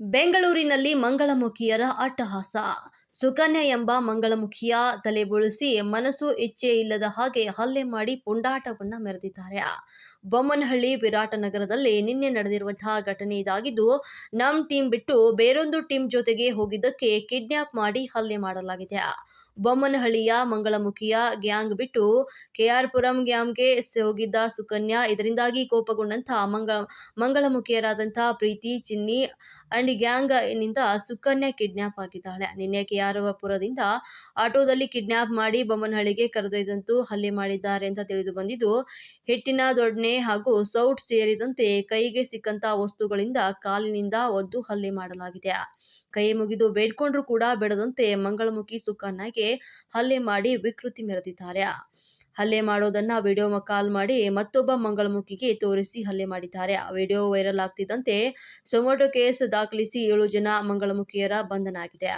ಬೆಂಗಳೂರಿನಲ್ಲಿ ಮಂಗಳಮುಖಿಯರ ಅಟ್ಟಹಾಸ. ಸುಕನ್ಯಾ ಎಂಬ ಮಂಗಳಮುಖಿಯ ತಲೆ ಬೋಳಿಸಿ ಮನಸ್ಸು ಇಚ್ಛೆ ಇಲ್ಲದ ಹಾಗೆ ಹಲ್ಲೆ ಮಾಡಿ ಪುಂಡಾಟವನ್ನ ಮೆರೆದಿದ್ದಾರೆ. ಬೊಮ್ಮನಹಳ್ಳಿ ವಿರಾಟನಗರದಲ್ಲಿ ನಿನ್ನೆ ನಡೆದಿರುವಂತಹ ಘಟನೆ ಇದಾಗಿದ್ದು ನಮ್ಮ ಟೀಮ್ ಬಿಟ್ಟು ಬೇರೊಂದು ಟೀಮ್ ಜೊತೆಗೆ ಹೋಗಿದ್ದಕ್ಕೆ ಕಿಡ್ನ್ಯಾಪ್ ಮಾಡಿ ಹಲ್ಲೆ ಮಾಡಲಾಗಿದೆ. ಬೊಮ್ಮನಹಳ್ಳಿಯ ಮಂಗಳಮುಖಿಯ ಗ್ಯಾಂಗ್ ಬಿಟ್ಟು ಕೆಆರ್ ಪುರಂ ಗ್ಯಾಂಗ್ಗೆ ಹೋಗಿದ್ದ ಸುಕನ್ಯಾ ಇದರಿಂದಾಗಿ ಕೋಪಗೊಂಡಂತಹ ಮಂಗ ಮಂಗಳಮುಖಿಯರಾದಂತಹ ಪ್ರೀತಿ, ಚಿನ್ನಿ ಅಂಡ್ ಗ್ಯಾಂಗ್ನಿಂದ ಸುಕನ್ಯಾ ಕಿಡ್ನ್ಯಾಪ್ ಆಗಿದ್ದಾಳೆ. ನಿನ್ನೆ ಕೆಆರ್ಪುರದಿಂದ ಆಟೋದಲ್ಲಿ ಕಿಡ್ನ್ಯಾಪ್ ಮಾಡಿ ಬೊಮ್ಮನಹಳ್ಳಿಗೆ ಕರೆದೊಯ್ದಂತೂ ಹಲ್ಲೆ ಮಾಡಿದ್ದಾರೆ ಅಂತ ತಿಳಿದು ಬಂದಿದ್ದು, ಹಿಟ್ಟಿನ ದೊಡ್ಡನೆ ಹಾಗೂ ಸೌಟ್ ಸೇರಿದಂತೆ ಕೈಗೆ ಸಿಕ್ಕಂತ ವಸ್ತುಗಳಿಂದ ಕಾಲಿನಿಂದ ಒದ್ದು ಹಲ್ಲೆ ಮಾಡಲಾಗಿದೆ. ಕೈ ಮುಗಿದು ಬೇಡ್ಕೊಂಡ್ರು ಕೂಡ ಬೇಡದಂತೆ ಮಂಗಳಮುಖಿ ಸುಕನ್ಯಾಗೆ ಹಲ್ಲೆ ಮಾಡಿ ವಿಕೃತಿ ಮೆರೆದಿದ್ದಾರೆ. ಹಲ್ಲೆ ಮಾಡೋದನ್ನ ವಿಡಿಯೋ ಕಾಲ್ ಮಾಡಿ ಮತ್ತೊಬ್ಬ ಮಂಗಳಮುಖಿಗೆ ತೋರಿಸಿ ಹಲ್ಲೆ ಮಾಡಿದ್ದಾರೆ. ವಿಡಿಯೋ ವೈರಲ್ ಆಗ್ತಿದ್ದಂತೆ ಸೊಮೊಟೊ ಕೇಸ್ ದಾಖಲಿಸಿ ಏಳು ಜನ ಮಂಗಳಮುಖಿಯರ ಬಂಧನ ಆಗಿದೆ.